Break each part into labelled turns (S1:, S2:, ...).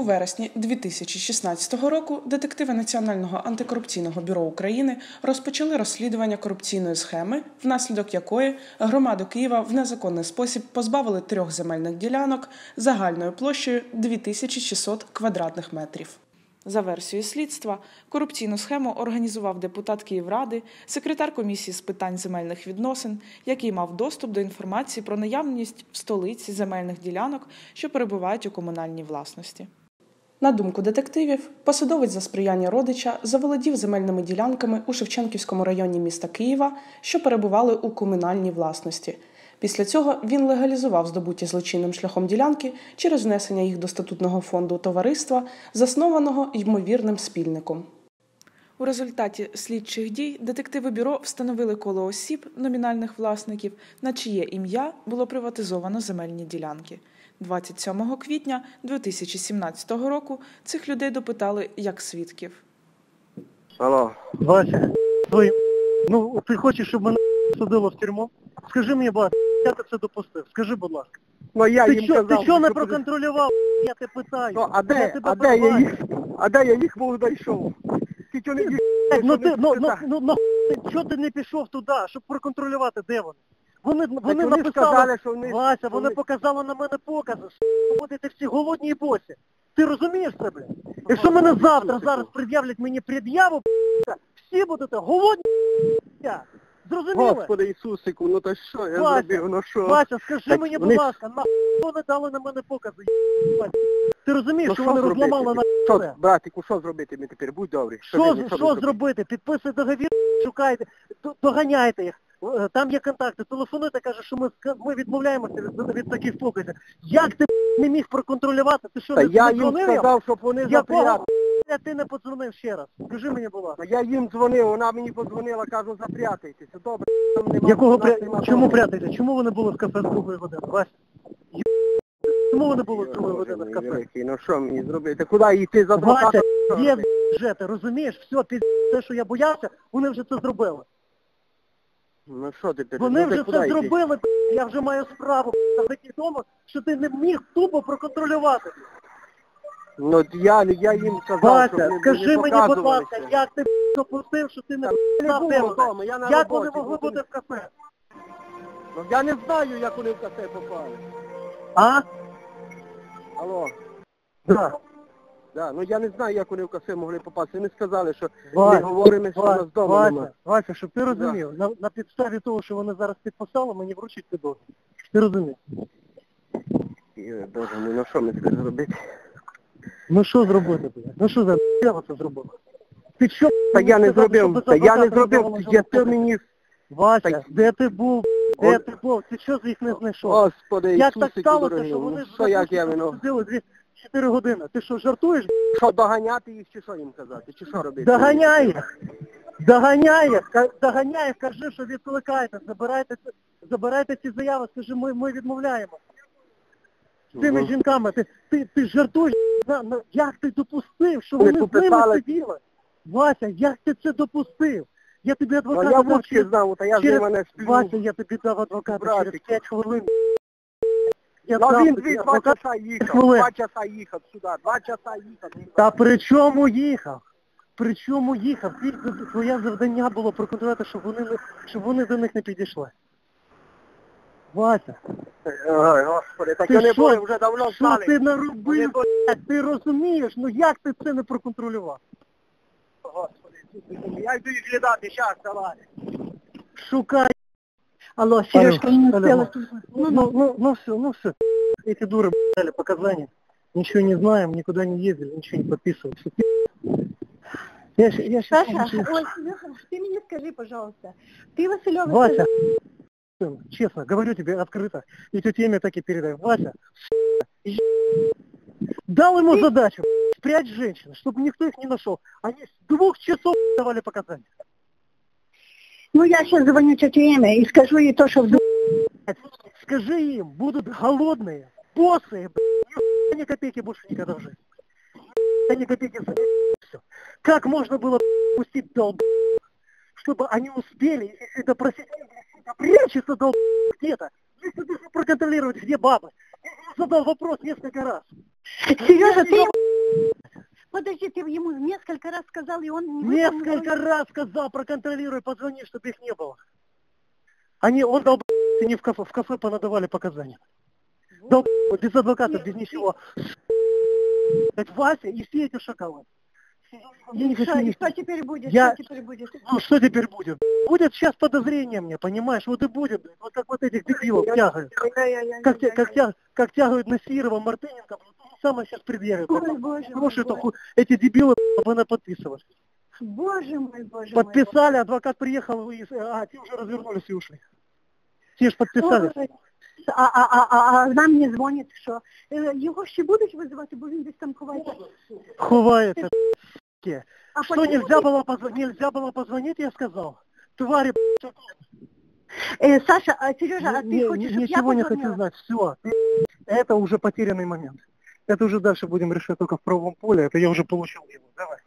S1: У вересні 2016 року детективи Національного антикорупційного бюро України розпочали розслідування корупційної схеми, внаслідок якої громаду Києва в незаконний спосіб позбавили трьох земельних ділянок загальною площею 2600 квадратних метрів. За версією слідства, корупційну схему організував депутат Київради, секретар комісії з питань земельних відносин, який мав доступ до інформації про наявність в столиці земельних ділянок, що перебувають у комунальній власності. На думку детективів, посадовець за сприяння родича заволодів земельними ділянками у Шевченківському районі міста Києва, що перебували у комунальній власності. Після цього він легалізував здобуті злочинним шляхом ділянки через внесення їх до статутного фонду товариства, заснованого ймовірним спільником. У результаті слідчих дій детективи бюро встановили коло осіб, номінальних власників, на чиє ім'я було приватизовано земельні ділянки. 27 квітня 2017 року цих людей допитали як свідків.
S2: Алло,
S3: Вася, твої... ну ти хочеш, щоб мене судило в тюрму? Скажи мені, Вася, я ти це допустив. Скажи, будь ласка.
S2: ну я
S3: ти
S2: їм
S3: що,
S2: казав,
S3: ти що не
S2: що
S3: проконтролював? Я тебе питаю.
S2: Ну, а
S3: Я
S2: де,
S3: тебе
S2: а де я
S3: питаю.
S2: їх, а де я їх був знайшов? Тільки вони їх,
S3: Ну
S2: що
S3: ти,
S2: не
S3: ну, ну, ну, ну, ти- чого ти не пішов туди, щоб проконтролювати, де вони? Вони, вони
S2: вони
S3: написали,
S2: сказали, що вони-
S3: Вася, вони
S2: вони-
S3: показали на мене покази, що будете всі голодні і босі. Ти розумієш це, блядь? Якщо мене завтра, зараз пред'являть мені пред'яву, б***ь, всі будете голодні, б***ь. Зрозуміли?
S2: Господи Ісусику, ну то що я
S3: Вася,
S2: зробив, ну що?
S3: Вася, скажи
S2: Так
S3: мені,
S2: вони-
S3: будь ласка, на вони дали на мене покази? Вася? Ти розумієш,
S2: Ну
S3: що
S2: що
S3: вони
S2: зробити?
S3: розламали на
S2: Що,
S3: все?
S2: братику, що зробити мені тепер? Будь добрий.
S3: Що, з- що
S2: зробити?
S3: зробити? Підписуйте договір, шукайте, д- доганяйте їх. Е, Там є контакти, телефонуйте, каже, що ми, ми відмовляємося від, від таких показів. Як ти не міг проконтролювати? Ти що,
S2: Та
S3: не,
S2: я їм
S3: дзвонив
S2: сказав, щоб вони
S3: Якого
S2: запрятали.
S3: ти не подзвонив ще раз? Скажи мені, будь ласка.
S2: Ну, Я їм дзвонив, вона мені подзвонила, кажу, запрятайтеся. Добре, там нема.
S3: Якого пря... Чому
S2: дома.
S3: прятаєте? Чому вони були в кафе з другої години? Вася? Ю- Чому вони були з другої години в кафе?
S2: Ну що мені зробити? Куди йти за
S3: Вася, є вже, ти розумієш? Все, під те, що я боявся, вони вже це зробили.
S2: Ну що ти тепер?
S3: Вони
S2: ну,
S3: вже це зробили, я вже маю справу завдяки тому, що ти не міг тупо проконтролювати.
S2: Ну я, я їм сказав, щоб
S3: Вася,
S2: вони
S3: скажи
S2: не
S3: мені, будь ласка, як ти допустив, що ти не
S2: не вдома, я на
S3: Як вони могли бути в кафе?
S2: Ну, я не знаю, як вони в кафе попали.
S3: А?
S2: Алло,
S3: Да.
S2: Да, ну я не знаю, як вони в кафе могли попасти. Вони сказали, що
S3: Вася,
S2: ми говоримо, що у нас
S3: Вася,
S2: вдома.
S3: Вася, Вася, щоб ти розумів, на, на підставі того, що вони зараз підписали, мені вручить підозру. Ти розумієш?
S2: Боже ну що ми тепер зробити?
S3: Ну що зробити, блядь? Ну що за я це зробила? Ти що?
S2: Та я не зробив, та я не зробив, я ти мені,
S3: Вася,
S2: Так-
S3: де ти був? Де
S2: От-
S3: ти був? Ти що з їх не знайшов?
S2: Господи,
S3: Як так
S2: Ісусику
S3: сталося,
S2: дорогий,
S3: що
S2: ну
S3: вони
S2: що як я вино?
S3: сиділи дві чотири години? Ти що, жартуєш?
S2: Що доганяти їх чи що їм казати? Чи що робити?
S3: Доганяй їх! Доганяй їх! Ка- Доганяй їх, кажи, що відкликайте, забирайте, ці- забирайте ці заяви, скажи, ми, ми відмовляємо. З цими
S2: Мгм.
S3: жінками, ти, ти, ти жартуєш, на, на, як ти допустив, що
S2: Вони
S3: вони з ними сиділи? Вася, як ти це допустив? Я тобі
S2: Ну
S3: адвоката
S2: я
S3: дав через-
S2: знав, та я з
S3: через-
S2: ними не.
S3: Вася, я тобі дав адвоката через
S2: Братику.
S3: 5 хвилин. Я
S2: Ну він дві, два
S3: адвоката.
S2: часа їхав,
S3: хвилин.
S2: два часа їхав сюди, два часа їхав.
S3: Та при чому їхав? При чому їхав? Твоє завдання було проконтролювати, щоб вони, не, щоб вони до них не підійшли. Вася,
S2: Ой, господи, так
S3: Ти
S2: вони
S3: що?
S2: були вже давно
S3: що
S2: знали.
S3: ти
S2: Вони
S3: наробив?
S2: були-
S3: блядь? Ти розумієш? Ну як ти це не проконтролював?
S2: Господи, я йду їх глядати, щас, давай.
S3: Шукай.
S4: Алло, Сережка,
S3: Алло,
S4: не
S3: алло.
S4: успела.
S3: Ну, ну, ну, ну все, ну все. Эти дуры дали показания. Ничего не знаем, никуда не ездили, ничего не подписывали. Я, я
S4: Саша,
S3: получу.
S4: ой, Сережа, ты мне скажи, пожалуйста, ты Василева...
S3: Вася, сын, честно, говорю тебе открыто, и тете Эме так и передай. Вася, дал ему задачу спрячь женщин, чтобы никто их не нашел. Они с двух часов давали показания.
S4: Ну, я сейчас звоню тете Эме и скажу ей то, что...
S3: Скажи им, будут голодные, босые, блядь, ни копейки больше никогда в жизни. Да ни копейки за все. Как можно было пустить долб, чтобы они успели, если допросить, сука, прячется долб где-то, если должен проконтролировать, где баба. Я задал вопрос несколько раз.
S4: Сережа, ты Подожди, ты ему несколько раз сказал, и он не выполнил.
S3: Несколько раз сказал, проконтролируй, позвони, чтобы их не было. Они, он дал не в кафе, в кафе понадавали показания. Дал без адвоката, без ничего. Это Вася и все эти шакалы. Я не хочу
S4: Что,
S3: ни-
S4: что теперь будет?
S3: Я-
S4: Что теперь будет?
S3: Ну что теперь будет? Будет сейчас подозрение мне, понимаешь? Вот и будет. Вот как вот этих дебилов тягают. Как, как, как тягают Насирова, Мартыненко, блин, то же самое сейчас предъявят.
S4: Ой, боже
S3: Потому
S4: мой,
S3: что это
S4: боже.
S3: ху- эти дебилы бы подписывали.
S4: Боже мой, боже мой.
S3: Подписали, адвокат приехал, и, а те уже развернулись и ушли. Те же подписали.
S4: Ой. А, а, а, а, а нам не дзвонять, що? Е, Його ще будуть визивати, бо він десь там ховається.
S3: Ховается. ***ки.
S4: А
S3: Что
S4: потім-
S3: нельзя было, позв- нельзя было позвонить, я сказал. Твари,
S4: Е, Саша, а Сережа, а
S3: не-
S4: ти
S3: не-
S4: хочеш, щоб я
S3: ничего не хочу
S4: позвонила?
S3: знать. Все. Это уже потерянный момент. Это уже дальше будем решать только в правом поле. Это я уже получил его. Давай.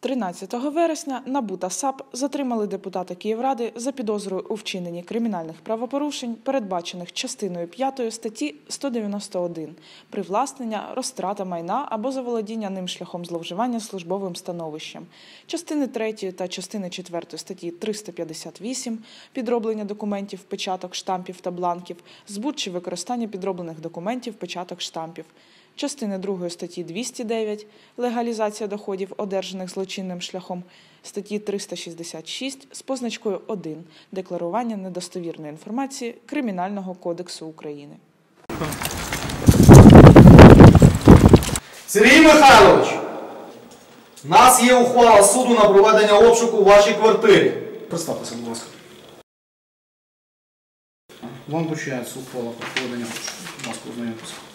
S1: 13 вересня НАБУ та САП затримали депутата Київради за підозрою у вчиненні кримінальних правопорушень, передбачених частиною 5 статті 191 привласнення, розтрата майна або заволодіння ним шляхом зловживання службовим становищем, частини 3 та частини 4 статті 358 підроблення документів, печаток, штампів та бланків, збут чи використання підроблених документів, печаток, штампів частини 2 статті 209 легалізація доходів, одержаних злочинним шляхом, статті 366 з позначкою 1 декларування недостовірної інформації Кримінального кодексу України.
S5: Сергій Михайлович, у нас є ухвала суду на проведення обшуку у вашій квартирі.
S6: Представтеся, будь ласка. Вам вручається ухвала про проведення обшуку. Будь ласка, ознайомтеся.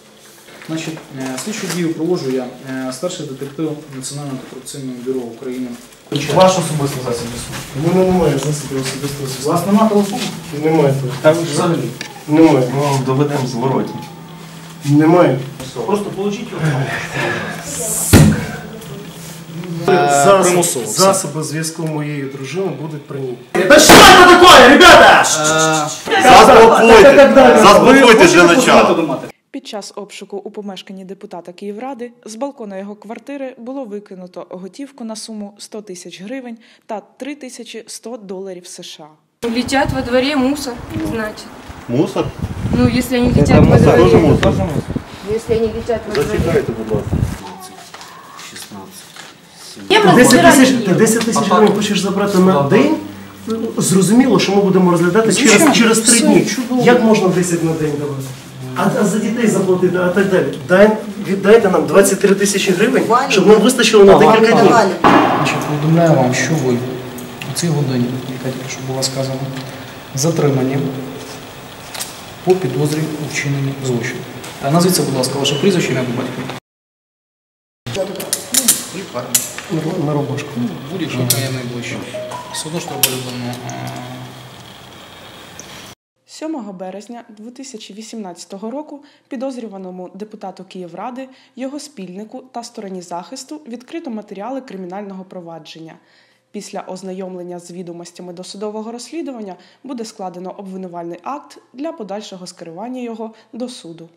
S6: Значить, е, слідчу дію проводжу я, е, старший детектив Національного антикорупційного бюро України.
S5: Ваш особистий засіб зв'язку.
S7: У мене немає засобів особистого
S6: У вас нема телефону?
S7: Немає.
S5: Так взагалі.
S7: Немає.
S5: Ми вам доведемо зворотні.
S7: Немає.
S6: Просто получіть його.
S7: Засоб- засоби зв'язку моєї дружини будуть при ній.
S5: Та що це таке, ребята? Заспокойтесь, заспокойтесь для начала.
S1: Під час обшуку у помешканні депутата Київради з балкона його квартири було викинуто готівку на суму 100 тисяч гривень та 3100 доларів США.
S8: Летят во дворе мусор, значит.
S9: Мусор?
S8: Ну, если они летят во
S9: Мусор тоже мусор.
S8: Если они летят во дворе.
S9: Зачекайте, будь ласка.
S8: 16.
S7: 10 тисяч, 10 тисяч гривень хочеш забрати на день? Ну, Зрозуміло, що ми будемо розглядати через, через 3 дні. Як можна 10 на день давати? А, а за дітей заплатити, а так далі. Дай, віддайте нам 23 тисячі гривень, щоб нам вистачило на декілька днів.
S6: Значить, повідомляю вам, що ви у цій годині, яка тільки що була сказана, затримані по підозрі у вчиненні злочину. А Назвіться, будь ласка, ваше прізвище, ім'я по батькові. Ну, лікарня.
S7: На, на рубашку.
S6: Будь-яка яка є найближча. Все одно е,
S1: 7 березня 2018 року підозрюваному депутату Київради, його спільнику та стороні захисту відкрито матеріали кримінального провадження. Після ознайомлення з відомостями досудового розслідування буде складено обвинувальний акт для подальшого скерування його до суду.